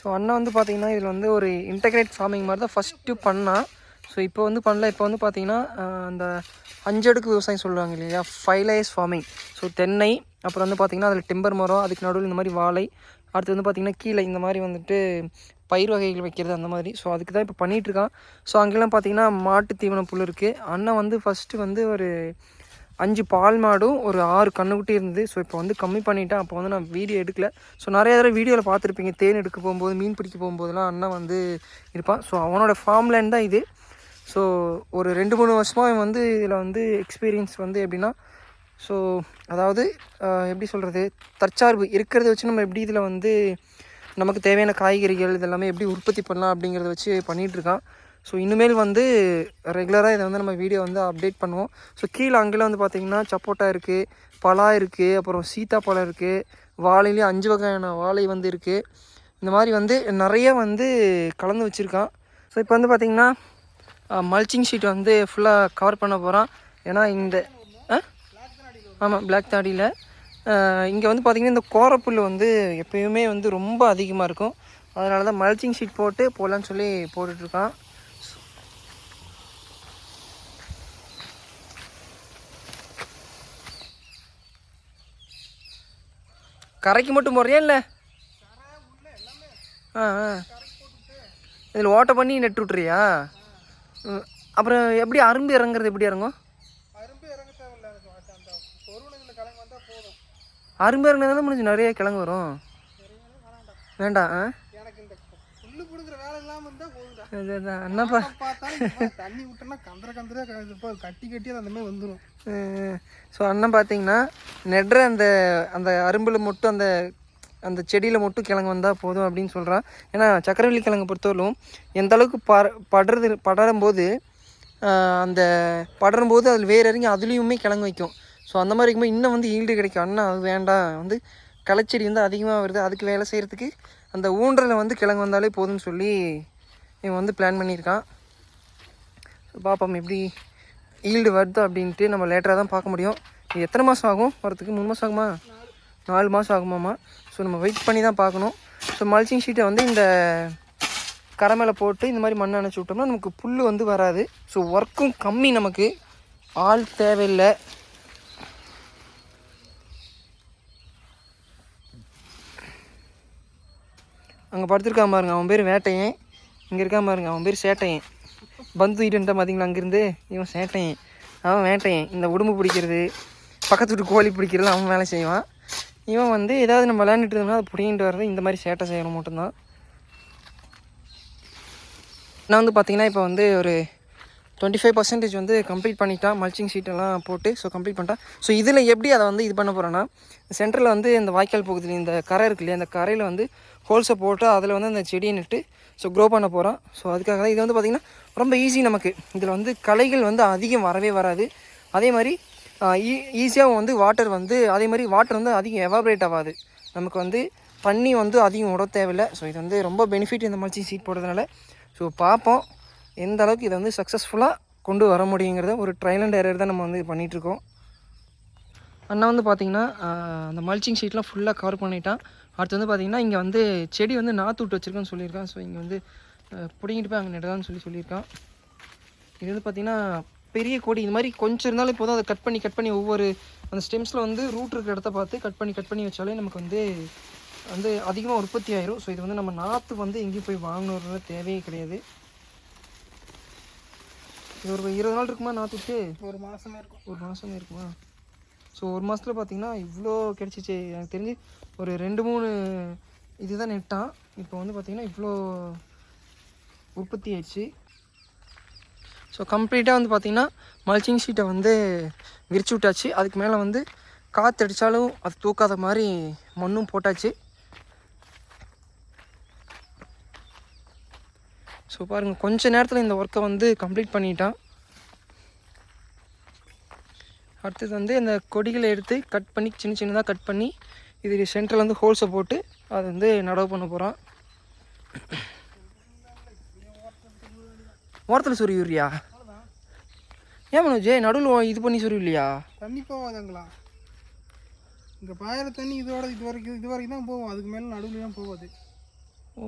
So அண்ணா வந்து பார்த்திங்கன்னா இதில் வந்து ஒரு இன்டகிரேட் ஃபார்மிங் மாதிரி தான் ஃபஸ்ட்டு பண்ணால் ஸோ இப்போ வந்து பண்ணல. இப்போ வந்து பார்த்திங்கன்னா அந்த அஞ்சடுக்கு விவசாயம் சொல்லுவாங்க இல்லையா? ஃபைவ் லேயர்ஸ் ஃபார்மிங் ஸோ தென்னை அப்புறம் வந்து பார்த்தீங்கன்னா அதில் டிம்பர் மரம் அதுக்கு நடுவில் இந்த மாதிரி வாழை அடுத்து வந்து பார்த்திங்கன்னா கீழே இந்த மாதிரி வந்துட்டு பயிர் வகைகள் வைக்கிறது அந்த மாதிரி. ஸோ அதுக்கு தான் இப்போ பண்ணிகிட்ருக்கான் ஸோ அங்கெல்லாம் பார்த்திங்கன்னா மாட்டு தீவன புல் இருக்குது அண்ணன் வந்து ஃபஸ்ட்டு வந்து ஒரு அஞ்சு பால் மாடும் ஒரு ஆறு கண்ணுக்குட்டி இருந்து ஸோ இப்போ வந்து கம்மி பண்ணிட்டேன். அப்போ வந்து நான் வீடியோ எடுக்கல. ஸோ நிறைய தடவை வீடியோவில் பார்த்துருப்பீங்க. தேன் எடுக்க போகும்போது மீன் பிடிக்க போகும்போதெல்லாம் அண்ணன் வந்து இருப்பான். ஸோ அவனோட ஃபார்ம் லேண்ட் தான் இது. ஸோ ஒரு ரெண்டு மூணு வருஷமாக இவன் வந்து இதில் வந்து எக்ஸ்பீரியன்ஸ் வந்து எப்படின்னா ஸோ அதாவது எப்படி சொல்கிறது தற்சார்பு இருக்கிறத வச்சு நம்ம எப்படி இதில் வந்து நமக்கு தேவையான காய்கறிகள் இதெல்லாமே எப்படி உற்பத்தி பண்ணலாம் அப்படிங்கிறத வச்சு பண்ணிகிட்ருக்கான் ஸோ இனிமேல் வந்து ரெகுலராக இதை வந்து நம்ம வீடியோ வந்து அப்டேட் பண்ணுவோம். ஸோ கீழே அங்கெல்லாம் வந்து பார்த்திங்கன்னா சப்போட்டா இருக்குது பலா இருக்குது அப்புறம் சீத்தாப்பழம் இருக்குது வாழையிலேயே அஞ்சு வகையான வாழை வந்து இருக்குது இந்த மாதிரி வந்து நிறைய வந்து கலந்து வச்சுருக்கான். ஸோ இப்போ வந்து பார்த்திங்கன்னா மல்ச்சிங் ஷீட் வந்து ஃபுல்லாக கவர் பண்ண போகிறான் ஏன்னா இந்த ஆமாம் பிளாக் தாடியில். இங்கே வந்து பார்த்திங்கன்னா இந்த கோரப்புல் வந்து எப்பயுமே வந்து ரொம்ப அதிகமாக இருக்கும். அதனால தான் மல்ச்சிங் ஷீட் போட்டு போடலான்னு சொல்லி போட்டுட்ருக்கான் கரைக்கு மட்டும் போடுறியா இல்லை? ஆ ஆ. இதில் ஓட்டை பண்ணி நட்டு விட்றியா அப்புறம் எப்படி அரும்பு இறங்குறது எப்படி இறங்கும்? அரும்பு இறங்க முடிஞ்சு நிறைய கிழங்கு வரும். வேண்டாம் ஆ? புல்லு பிடுங்குற வேலை போதும்டா. அது அதான் என்னப்பா? பார்த்தாலும் தண்ணி விட்டோம்னா கந்தர கந்தர கட்டி கட்டி அந்த மாதிரி வந்துடும் ஸோ அண்ணன் பார்த்தீங்கன்னா நெடுற அந்த அந்த அரும்பில் மட்டும் அந்த அந்த செடியில் மட்டும் கிழங்கு வந்தால் போதும் அப்படின்னு சொல்கிறான் ஏன்னா சக்கரவள்ளி கிழங்கு பொறுத்தவரைக்கும் எந்த அளவுக்கு பற படுறது படரும்போது அந்த படரும்போது அதில் வேர் இறங்கி அதுலேயுமே கிழங்கு வைக்கும். ஸோ அந்த மாதிரி இருக்கும்போது இன்னும் வந்து ஈல்டு கிடைக்கும். அண்ணா அது வேண்டாம். வந்து களைச்செடி வந்து அதிகமாக வருது. அதுக்கு வேலை செய்கிறதுக்கு அந்த ஊன்றலில் வந்து கிழங்கு வந்தாலே போதும்னு சொல்லி இவன் வந்து பிளான் பண்ணியிருக்கான். பார்ப்போம் எப்படி ஈல்டு வருதோ அப்படின்ட்டு நம்ம லேட்டராக தான் பார்க்க முடியும். இது எத்தனை மாதம் ஆகும்? வரத்துக்கு மூணு மாதம் ஆகுமா? நாலு மாதம் ஆகுமாம்மா ஸோ நம்ம வெயிட் பண்ணி தான் பார்க்கணும். ஸோ மல்ச்சிங் ஷீட்டை வந்து இந்த கரை மேலே போட்டு இந்த மாதிரி மண் அணைச்சி விட்டோம்னா நமக்கு புல் வந்து வராது. ஸோ ஒர்க்கும் கம்மி நமக்கு. ஆள் தேவையில்லை. அங்கே படுத்துருக்கான் பாருங்க அவன் பேர் வேட்டையன். இங்கே இருக்கான் பாருங்க அவன் பேர் சேட்டையன். பந்து தூக்கிட்டு பார்த்தீங்களா அங்கேருந்து? இவன் சேட்டையன். அவன் வேட்டையன். இந்த உடம்பு பிடிக்கிறது பக்கத்து வீட்டு கோழி பிடிக்கிறது அவன் வேலை செய்வான். இவன் வந்து ஏதாவது நம்ம விளையாண்டுட்டு இருந்தோம்னா அதை பிடிங்கிட்டு வர்றது இந்த மாதிரி சேட்டை செய்யணும் மட்டும்தான். நான் வந்து பார்த்தீங்கன்னா இப்போ வந்து ஒரு டுவெண்ட்டி ஃபைவ் பர்சன்டேஜ் வந்து கம்ப்ளீட் பண்ணிட்டான் மல்ச்சிங் ஷீட்டெல்லாம் போட்டு ஸோ கம்ப்ளீட் பண்ணிட்டான் ஸோ இதில் எப்படி அதை வந்து இது பண்ண போகிறேன்னா சென்டரில் வந்து இந்த வாய்க்கால் பகுதியில் இந்த கரை இருக்கு இல்லையா அந்த கரையில் வந்து ஹோல்ஸை போட்டு அதில் வந்து அந்த செடியை நட்டு ஸோ க்ரோ பண்ண போகிறோம் ஸோ அதுக்காக தான் இது வந்து பார்த்திங்கன்னா ரொம்ப ஈஸி நமக்கு. இதில் வந்து களைகள் வந்து அதிகம் வரவே வராது. அதே மாதிரி ஈஸியாக e, வந்து வாட்டர் வந்து அதே மாதிரி வாட்டர் வந்து அதிகம் எவாபரேட் ஆகாது. நமக்கு வந்து தண்ணி வந்து அதிகம் விட தேவையில்லை. ஸோ இது வந்து ரொம்ப பெனிஃபிட் இந்த மல்ச்சிங் சீட் போடுறதுனால. ஸோ பார்ப்போம். எந்த அளவுக்கு இதை வந்து சக்ஸஸ்ஃபுல்லாக கொண்டு வர முடியுங்கிறத ஒரு ட்ரையல் அண்ட் எரர் தான் நம்ம வந்து பண்ணிகிட்ருக்கோம் அண்ணா வந்து பார்த்திங்கன்னா அந்த மல்ச்சிங் ஷீட்லாம் ஃபுல்லாக கவர் பண்ணிட்டான். அடுத்து வந்து பார்த்திங்கன்னா இங்கே வந்து செடி வந்து நாற்று விட்டு வச்சுருக்கேன்னு சொல்லியிருக்கான். ஸோ இங்கே வந்து பிடிங்கிட்டு பிடுங்கிட்டு போய் அங்கே நடதான்னு சொல்லி சொல்லியிருக்கான். இது வந்து பார்த்திங்கன்னா பெரிய கொடி. இந்த மாதிரி கொஞ்சம் இருந்தாலும் போதும். அதை கட் பண்ணி கட் பண்ணி ஒவ்வொரு அந்த ஸ்டெம்ஸில் வந்து ரூட் இருக்கிற இடத்த பார்த்து கட் பண்ணி கட் பண்ணி வச்சாலே நமக்கு வந்து வந்து அதிகமாக உற்பத்தி ஆயிரும். ஸோ இது வந்து நம்ம நாற்று வந்து எங்கேயும் போய் வாங்கணுன்ற தேவையே கிடையாது. இது ஒரு இருபது நாள் இருக்குமா நாற்று விட்டு ஒரு மாசமே இருக்கும். ஒரு மாதமே இருக்குமா? ஸோ ஒரு மாதத்தில் பார்த்தீங்கன்னா இவ்வளோ கிடச்சிச்சு. எனக்கு தெரிஞ்சு ஒரு ரெண்டு மூணு இதுதான் நெட்டான். இப்போ வந்து பார்த்தீங்கன்னா இவ்வளோ உற்பத்தி ஆயிடுச்சு. ஸோ கம்ப்ளீட்டாக வந்து பார்த்தீங்கன்னா மல்ச்சிங் ஷீட்டை வந்து விரிச்சு விட்டாச்சு. அதுக்கு மேலே வந்து காற்று அடித்தாலும் அது தூக்காத மாதிரி மண்ணும் போட்டாச்சு. ஸோ பாருங்கள் கொஞ்ச நேரத்தில் இந்த ஒர்க்கை வந்து கம்ப்ளீட் பண்ணிட்டான். அடுத்தது வந்து இந்த கொடிகளை எடுத்து கட் பண்ணி சின்ன சின்னதாக கட் பண்ணி இது சென்டரில் வந்து ஹோல்ஸை போட்டு அதை வந்து நடவு பண்ண போகிறான் ஓரத்தில் சொருவிடுறியா ஏன் மனோஜ் நடுவில் இது பண்ணி சொருவில்லையா தண்ணி போகாதுங்களா இங்கே பாயிர தண்ணி இதோட இது வரைக்கும் இது வரைக்கும் தான் போகும். அதுக்கு மேலே நடுவில் தான் போகாது. ஓ.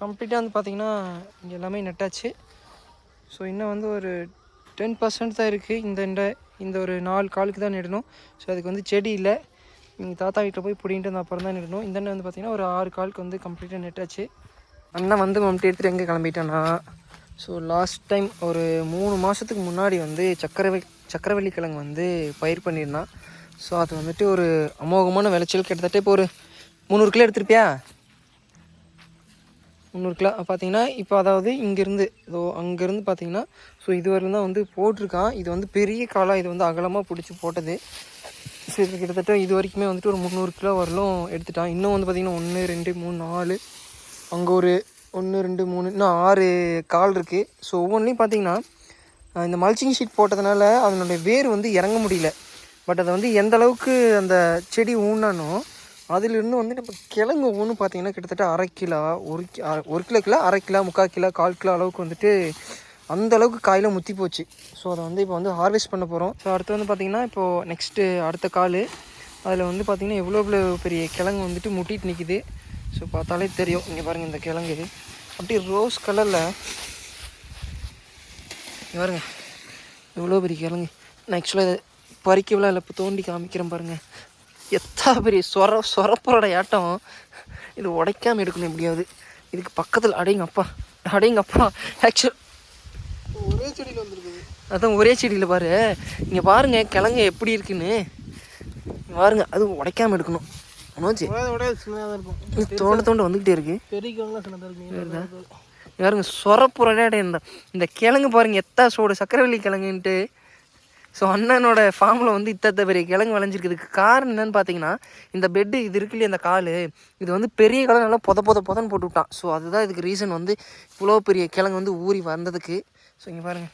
கம்ப்ளீட்டாக வந்து பார்த்திங்கன்னா இங்கே எல்லாமே நட்டாச்சு ஸோ இன்னும் வந்து ஒரு டென் பர்சன்ட் தான் இருக்குது இந்த இந்த இந்த ஒரு நாலு காலுக்கு தான் நடணும். ஸோ அதுக்கு வந்து செடி இல்லை. நீங்கள் தாத்தா வீட்டில் போய் பிடிங்கிட்டு வந்து அப்புறம் தான் நடணும். இந்த வந்து பார்த்திங்கன்னா ஒரு ஆறு காலுக்கு வந்து கம்ப்ளீட்டாக நட்டாச்சு அண்ணன் வந்து மம்ட்டி எடுத்துகிட்டு எங்கே கிளம்பிட்டேன்னா ஸோ லாஸ்ட் டைம் ஒரு மூணு மாதத்துக்கு முன்னாடி வந்து சக்கரவ சக்கரவள்ளி கிழங்கு வந்து பயிர் பண்ணியிருந்தான். ஸோ அது வந்துட்டு ஒரு அமோகமான விளைச்சல். கிட்டத்தட்ட இப்போ ஒரு முந்நூறு கிலோ எடுத்திருப்பியா? முந்நூறு கிலோ பார்த்தீங்கன்னா இப்போ அதாவது இங்கேருந்து இதோ அங்கேருந்து பார்த்தீங்கன்னா ஸோ இது தான் வந்து போட்டிருக்கான். இது வந்து பெரிய காலாக இது வந்து அகலமாக பிடிச்சி போட்டது. ஸோ இது கிட்டத்தட்ட இது வரைக்குமே வந்துட்டு ஒரு முந்நூறு கிலோ வரலும் எடுத்துட்டான். இன்னும் வந்து பார்த்திங்கன்னா ஒன்று ரெண்டு மூணு நாலு அங்கே ஒரு ஒன்று ரெண்டு மூணு இன்னும் ஆறு கால் இருக்குது ஸோ ஒவ்வொன்றையும் பார்த்தீங்கன்னா இந்த மல்ச்சிங் ஷீட் போட்டதுனால அதனுடைய வேர் வந்து இறங்க முடியல. பட் அதை வந்து எந்த அளவுக்கு அந்த செடி ஊனானோ அதிலிருந்து வந்து நம்ம கிழங்கு ஒவ்வொன்றும் பார்த்தீங்கன்னா கிட்டத்தட்ட அரை கிலோ ஒரு கி- ஒரு கிலோ கிலோ அரை கிலோ முக்கால் கிலோ கால் கிலோ அளவுக்கு வந்துட்டு அந்த அளவுக்கு காயில் முத்தி போச்சு. ஸோ அதை வந்து இப்போ வந்து ஹார்வெஸ்ட் பண்ண போகிறோம் ஸோ அடுத்து வந்து பார்த்திங்கன்னா இப்போது நெக்ஸ்ட்டு அடுத்த கால். அதில் வந்து பார்த்திங்கன்னா எவ்வளோ எவ்வளோ பெரிய கிழங்கு வந்துட்டு முட்டிட்டு நிற்கிது ஸோ பார்த்தாலே தெரியும். இங்கே பாருங்கள் இந்த கிழங்கு இது. அப்படியே ரோஸ் கலரில் இங்க பாருங்க. எவ்வளோ பெரிய கிழங்கு. நான் ஆக்சுவலாக இதை பறிக்கவில்லை இல்லை இப்போ தோண்டி காமிக்கிறேன் பாருங்கள் எத்தா பெரிய சொர சொரப்பரோட ஆட்டம். இது உடைக்காம எடுக்கணும் எப்படியாவது. இதுக்கு பக்கத்தில் அடைங்க அப்பா அடைங்க அப்பா ஆக்சுவல் ஒரே செடியில் வந்திருக்குது. அதான் ஒரே செடியில் பாரு. இங்கே பாருங்க கிழங்கு எப்படி இருக்குன்னு. பாருங்க அது உடைக்காம எடுக்கணும். மனோஜ் தோண்ட தோண்ட வந்துக்கிட்டே இருக்கு. பாருங்க சொரப்புறடே இந்த இந்த கிழங்கு பாருங்க எத்தா சோடு சக்கரவள்ளி கிழங்குன்ட்டு. ஸோ அண்ணனோட ஃபார்மில் வந்து இத்தத்த பெரிய கிழங்கு விளைஞ்சிருக்குதுக்கு காரணம் என்னன்னு பார்த்தீங்கன்னா இந்த பெட்டு இது இருக்கு இல்லையா இந்த கால் இது வந்து பெரிய கிழங்கு நல்லா பொத பொத பொதன்னு போட்டு விட்டான் ஸோ அதுதான் இதுக்கு ரீசன் வந்து இவ்வளோ பெரிய கிழங்கு வந்து ஊறி வந்ததுக்கு. ஸோ இங்கே பாருங்கள்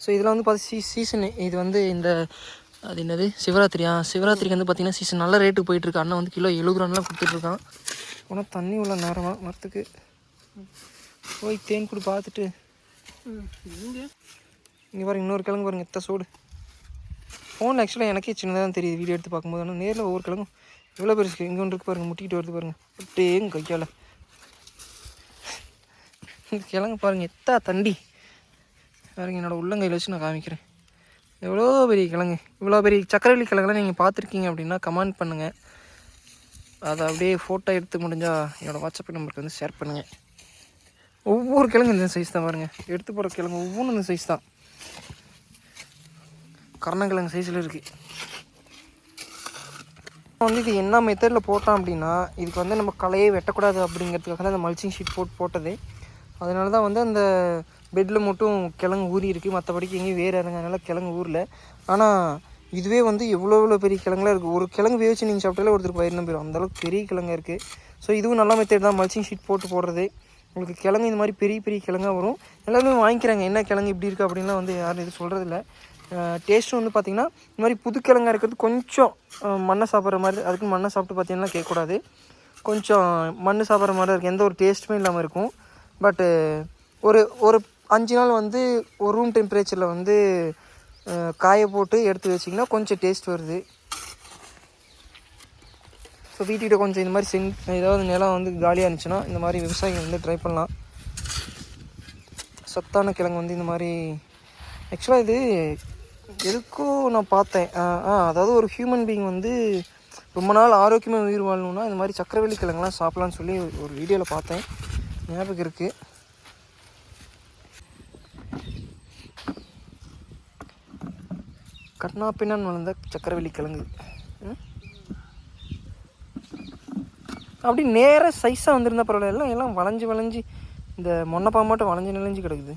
ஸோ இதில் வந்து பார்த்து சீ சீசனு இது வந்து இந்த அது என்னது சிவராத்திரியா? சிவராத்திரிக்கு வந்து பார்த்தீங்கன்னா சீசன் நல்ல ரேட்டுக்கு போயிட்டுருக்கு அண்ணன் வந்து கிலோ எழுபது ரூபாலாம் கொடுத்துட்ருக்கான் ஆனால் தண்ணி உள்ள நேரமாக மரத்துக்கு? போய் தேன் குடி பார்த்துட்டு. இங்கே பாருங்க இன்னொரு கிழங்கு பாருங்க எத்த சோடு. ஃபோன் ஆக்சுவலாக எனக்கே சின்னதாக தான் தெரியுது வீடியோ எடுத்து பார்க்கும்போது. ஆனால் நேரில் ஒவ்வொரு கிழங்கும் இவ்வளோ பெருசு இங்கே ஒன்று இருக்கு பாருங்க முட்டிக்கிட்டு வருது பாருங்கள் அப்படியே கையால். இந்த கிழங்கு பாருங்கள் எத்தா தண்டி. பாருங்க என்னோடய உள்ளங்கையில் வச்சு நான் காமிக்கிறேன். எவ்வளோ பெரிய கிழங்கு. இவ்வளோ பெரிய சக்கரவள்ளி கிழங்குலாம் நீங்கள் பார்த்துருக்கீங்க அப்படின்னா கமெண்ட் பண்ணுங்கள் அதை அப்படியே ஃபோட்டோ எடுத்து முடிஞ்சால் என்னோடய வாட்ஸ்அப் நம்பருக்கு வந்து ஷேர் பண்ணுங்கள் ஒவ்வொரு கிழங்கு இந்த சைஸ் தான் பாருங்கள் எடுத்து போகிற கிழங்கு ஒவ்வொன்றும் இந்த சைஸ் தான். கரணக்கிழங்கு சைஸில் இருக்குது வந்து இது என்ன மெத்தடில் போட்டோம் அப்படின்னா இதுக்கு வந்து நம்ம களையே வெட்டக்கூடாது அப்படிங்கிறதுக்காக தான் அந்த மல்ச்சிங் ஷீட் போட்டு போட்டது. அதனால தான் வந்து அந்த பெட்டில் மட்டும் கிழங்கு ஊறி இருக்குது மற்றபடிக்கு எங்கேயும் வேறு இறங்காதனால கிழங்கு ஊரில் ஆனால் இதுவே வந்து எவ்வளோ எவ்வளோ பெரிய கிழங்குலாம் இருக்குது ஒரு கிழங்கு வேவிச்சு நீங்கள் சாப்பிட்டாலே ஒருத்தருக்கு பயிரினம் போயிடும் அந்தளவுக்கு பெரிய கிழங்கு இருக்குது ஸோ இதுவும் நல்ல மெத்தட் தான். மல்ச்சிங் ஷீட் போட்டு போடுறது. உங்களுக்கு கிழங்கு இந்த மாதிரி பெரிய பெரிய கிழங்கா வரும். எல்லாருமே வாங்கிக்கிறாங்க. என்ன கிழங்கு இப்படி இருக்குது அப்படின்லாம் வந்து யாரும் எதுவும் சொல்கிறதில்ல டேஸ்ட்டும் வந்து பார்த்திங்கன்னா இந்த மாதிரி புது கிழங்கா இருக்கிறது கொஞ்சம் மண்ணை சாப்பிட்ற மாதிரி அதுக்கு மண்ணை சாப்பிட்டு பார்த்தீங்கன்னா கேட்கக்கூடாது. கொஞ்சம் மண் சாப்பிட்ற மாதிரி இருக்குது எந்த ஒரு டேஸ்ட்டுமே இல்லாமல் இருக்கும். பட்டு ஒரு ஒரு அஞ்சு நாள் வந்து ஒரு ரூம் டெம்பரேச்சரில் வந்து காய போட்டு எடுத்து வச்சிங்கன்னா கொஞ்சம் டேஸ்ட் வருது. ஸோ வீட்டுக்கிட்ட கொஞ்சம் இந்த மாதிரி சென் ஏதாவது நிலம் வந்து காலியாக இருந்துச்சுன்னா இந்த மாதிரி விவசாயிகள் வந்து ட்ரை பண்ணலாம். சத்தான கிழங்கு வந்து இந்த மாதிரி ஆக்சுவலாக இது எதுக்கும் நான் பார்த்தேன். ஆ அதாவது ஒரு ஹியூமன் பீங் வந்து ரொம்ப நாள் ஆரோக்கியமாக உயிர் வாழணும்னா இந்த மாதிரி சக்கரவள்ளி கிழங்குலாம் சாப்பிட்லான்னு சொல்லி ஒரு வீடியோவில் பார்த்தேன். ஞாபகம் இருக்குது கட்னா பின்னான் வளர்ந்த சக்கரவள்ளி கிழங்கு. ம்? அப்படி நேராக சைஸாக வந்திருந்தா பரவாயில்ல. எல்லாம் எல்லாம் வளைஞ்சு வளைஞ்சு இந்த மொன்னப்பா மட்டும் வளைஞ்சு நெளிஞ்சு கிடக்குது?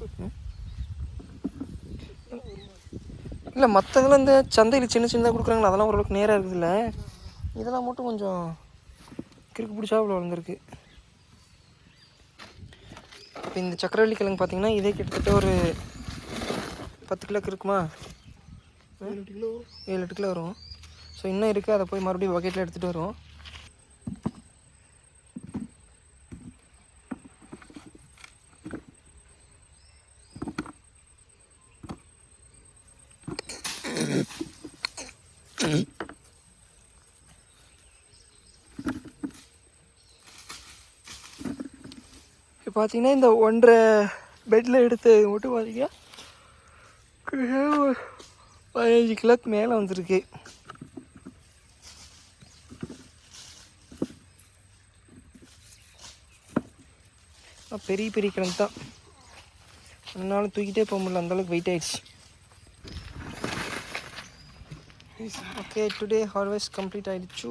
இல்லை மற்றதெல்லாம் இந்த சந்தையில் சின்ன சின்னதாக கொடுக்குறாங்களா அதெல்லாம் ஓரளவுக்கு நேராக இருக்குதுல்ல. இதெல்லாம் மட்டும் கொஞ்சம் கிறுக்கு பிடிச்சா இவ்வளோ வளர்ந்துருக்கு. இப்போ இந்த சக்கரவள்ளி கிழங்கு பார்த்தீங்கன்னா இதே கிட்டத்தட்ட ஒரு பத்து கிலோக்கு இருக்குமா ஏழு கிலோ ஏழு எட்டு கிலோ வரும். ஸோ இன்னும் இருக்குது அதை போய் மறுபடியும் பக்கெட்டில் எடுத்துகிட்டு வருவோம். பார்த்தீங்கன்னா இந்த ஒன்றரை பெட்டில் எடுத்து மட்டும் பார்த்தீங்கன்னா பதினஞ்சு கிலோக்கு மேலே வந்திருக்கு. பெரிய பெரிய கிழங்கு தான். அதனால தூக்கிட்டே போக முடியல. அந்தளவுக்கு வெயிட் ஆயிடுச்சு. ஓகே டுடே ஹார்வெஸ்ட் கம்ப்ளீட் ஆகிடுச்சு